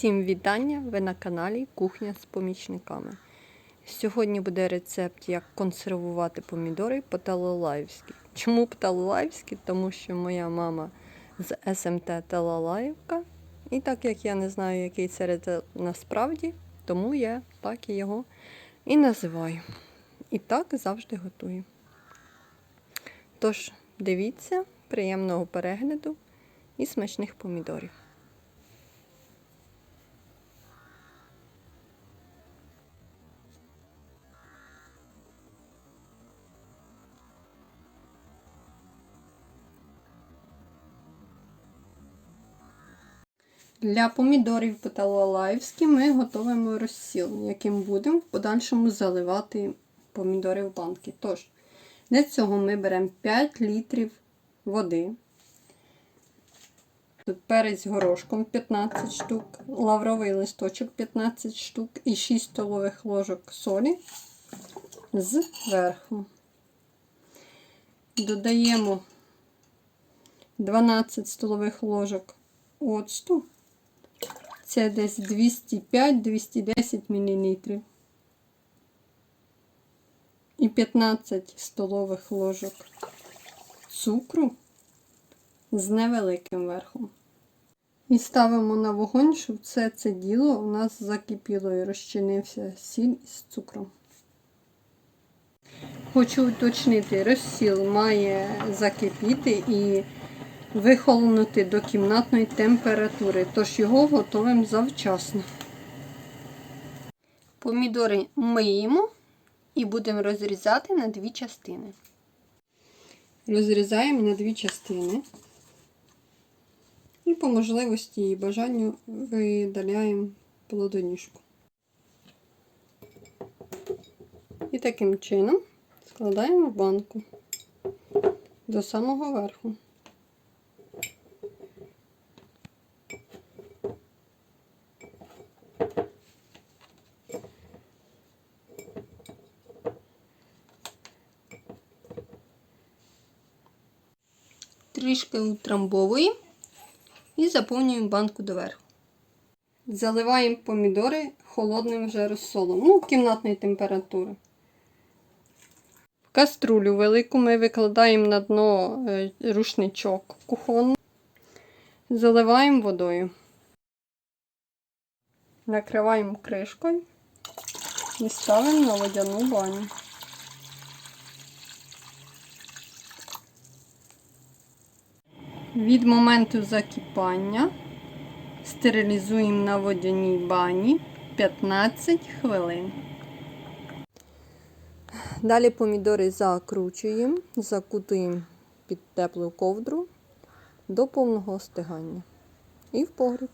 Всім вітання! Ви на каналі Кухня з помічниками. Сьогодні буде рецепт, як консервувати помідори по-талалаївськи. Чому по-талалаївськи? Тому що моя мама з СМТ Талалаївка. І так як я не знаю, який це рецепт насправді, тому я так його і називаю. І так завжди готую. Тож, дивіться, приємного перегляду і смачних помідорів. Для помідорів по-талалаївськи ми готуємо розсіл, яким будемо в подальшому заливати помідори в банки. Тож, для цього ми беремо 5 літрів води, Тут перець горошком 15 штук, лавровий листочок 15 штук і 6 столових ложок солі зверху. Додаємо 12 столових ложок оцту. Це десь 205-210 мл. І 15 столових ложок цукру з невеликим верхом. І ставимо на вогонь, щоб все це діло у нас закипіло і розчинився сіль з цукром. Хочу уточнити, розсіл має закипіти і вихолонути до кімнатної температури, тож його готуємо завчасно. Помідори миємо і будемо розрізати на дві частини. Розрізаємо на дві частини. І по можливості і бажанню видаляємо плодоніжку. І таким чином складаємо в банку до самого верху. Трішки утрамбовуємо і заповнюємо банку доверху. Заливаємо помідори холодним вже розсолом, ну, кімнатної температури. В каструлю велику ми викладаємо на дно е, рушничок кухонний, заливаємо водою, накриваємо кришкою і ставимо на водяну баню. Від моменту закипання стерилізуємо на водяній бані 15 хвилин. Далі помідори закручуємо, закутуємо під теплу ковдру до повного остигання. І в погріб.